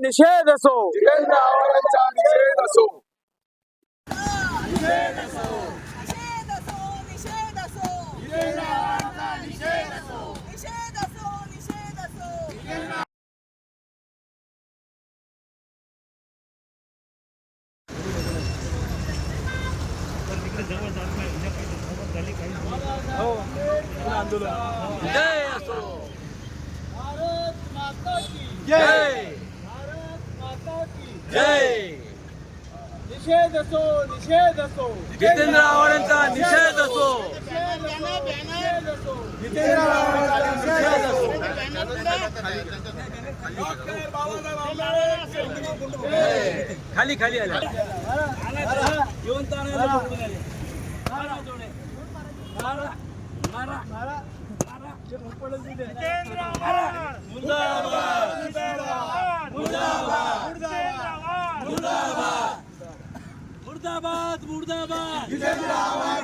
निषेध असो. निषेध असो. हो. जय असो. भारत माता की जय. जय निषेध असो निषेध असो जितेंद्र आव्हाडांचा निषेध असो जितेंद्र आव्हाडांचा निषेध असो खाली खाली येऊन आले. मारा जोडे. मारा. मारा. मारा. मुर्दाबाद. जितेंद्र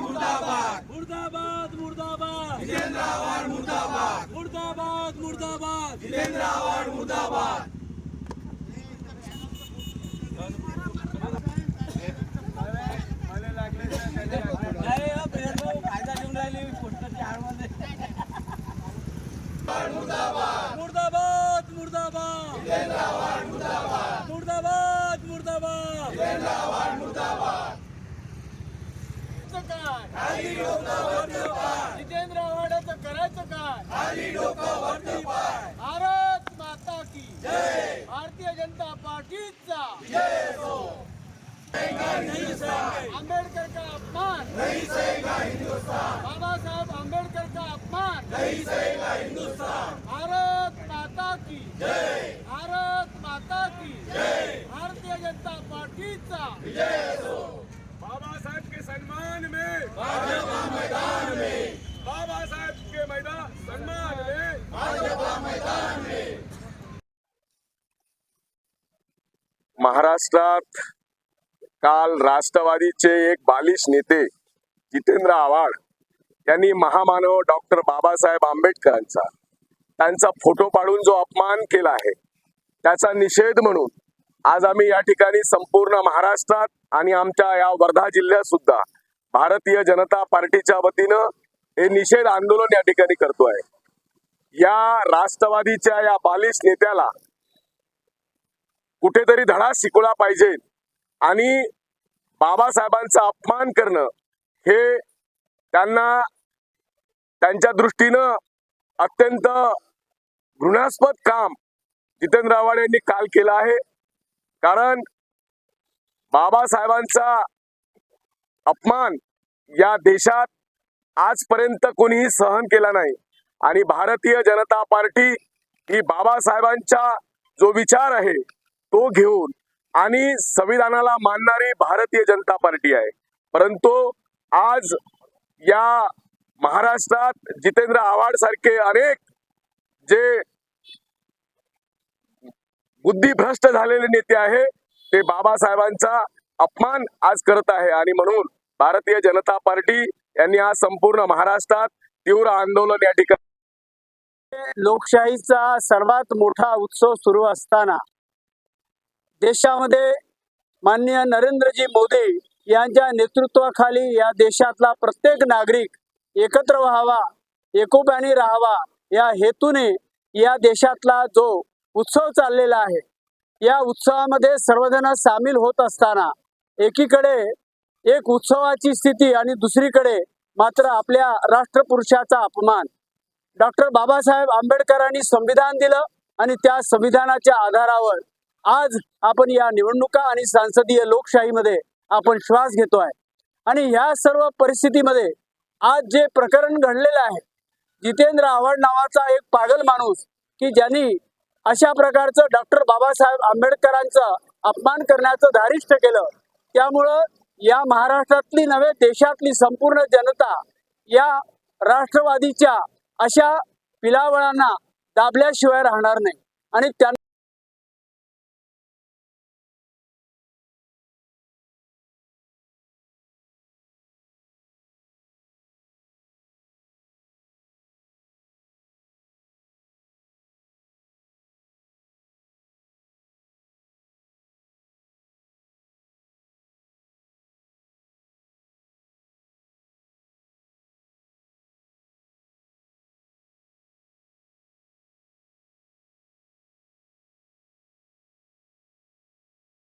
मुर्दाबाद. मुर्दाबाद मुर्दाबाद. जितेंद्र आव्हाड मुर्दाबाद मुर्दाबाद. मुर्दाबाद. जितेंद्र आव्हाड मुर्दाबाद. मुर्दाबाद मुर्दाबाद. मुर्दाबाद मुर्दाबाद. काय जितेंद्र आव्हाडाचं करायचं काय भारत माता की भारतीय जनता पार्टीचा आंबेडकर का अपमान बाबासाहेब आंबेडकर का अपमान भारत माता की भारत माता की भारतीय जनता पार्टीचा सम्मान में। भाजपा मैदान में बाबा साहेब के मैदान सम्मान में भाजपा मैदान में। महाराष्ट्रात काल राष्ट्रवादीचे एक बालिश नेते जितेंद्र आव्हाड यांनी महामानव डॉक्टर बाबासाहेब आंबेडकरांचा त्यांचा फोटो पाडून जो अपमान केला आहे त्याचा निषेध म्हणून आज आम्ही या ठिकाणी संपूर्ण महाराष्ट्रात आणि आमच्या या वर्धा जिल्ह्यात सुद्धा भारतीय जनता पार्टीच्या वतीनं हे निषेध आंदोलन या ठिकाणी करतोय. या राष्ट्रवादीच्या या बालिश नेत्याला कुठेतरी धडा शिकवला पाहिजे आणि बाबासाहेबांचा अपमान करणं हे त्यांना त्यांच्या दृष्टीनं अत्यंत घृणास्पद काम जितेंद्र आव्हाड यांनी काल केलं आहे. कारण बाबासाहेबांचा अपमान या देशात आजपर्यंत कोणीही सहन केला नाही. आणि भारतीय जनता पार्टी ही बाबासाहेबांचा जो विचार आहे तो घेऊन आणि संविधानाला मानणारी भारतीय जनता पार्टी आहे. परंतु आज या महाराष्ट्रात जितेंद्र आव्हाड सारखे अनेक जे बुद्धिभ्रष्ट झालेले नेते आहे. ते बाबासाहेबांचा अपमान आज करत आहे. आणि म्हणून भारतीय जनता पार्टी यांनी आज संपूर्ण महाराष्ट्रात तीव्र आंदोलन या ठिकाणी लोकशाहीचा सर्वात मोठा उत्सव सुरू असताना देशामध्ये माननीय नरेंद्रजी मोदी यांच्या नेतृत्वाखाली या देशातला प्रत्येक नागरिक एकत्र व्हावा एकोप्याने राहावा या हेतूने या देशातला जो उत्सव चाललेला आहे. या उत्सवामध्ये सर्वजण सामील होत असताना एकीकडे एक उत्सवाची स्थिती आणि दुसरीकडे मात्र आपल्या राष्ट्रपुरुषाचा अपमान. डॉक्टर बाबासाहेब आंबेडकरांनी संविधान दिलं आणि त्या संविधानाच्या आधारावर आज आपण या निवडणुका आणि संसदीय लोकशाहीमध्ये आपण श्वास घेतोय आणि ह्या सर्व परिस्थितीमध्ये आज जे प्रकरण घडलेलं आहे जितेंद्र आव्हाड नावाचा एक पागल माणूस की ज्यांनी अशा प्रकारचं डॉक्टर बाबासाहेब आंबेडकरांचं अपमान करण्याचं धारिष्ट केलं. त्यामुळं या महाराष्ट्रातली नव्हे देशातली संपूर्ण जनता या राष्ट्रवादीच्या अशा पिलावळांना दाबल्याशिवाय राहणार नाही. आणि त्यांना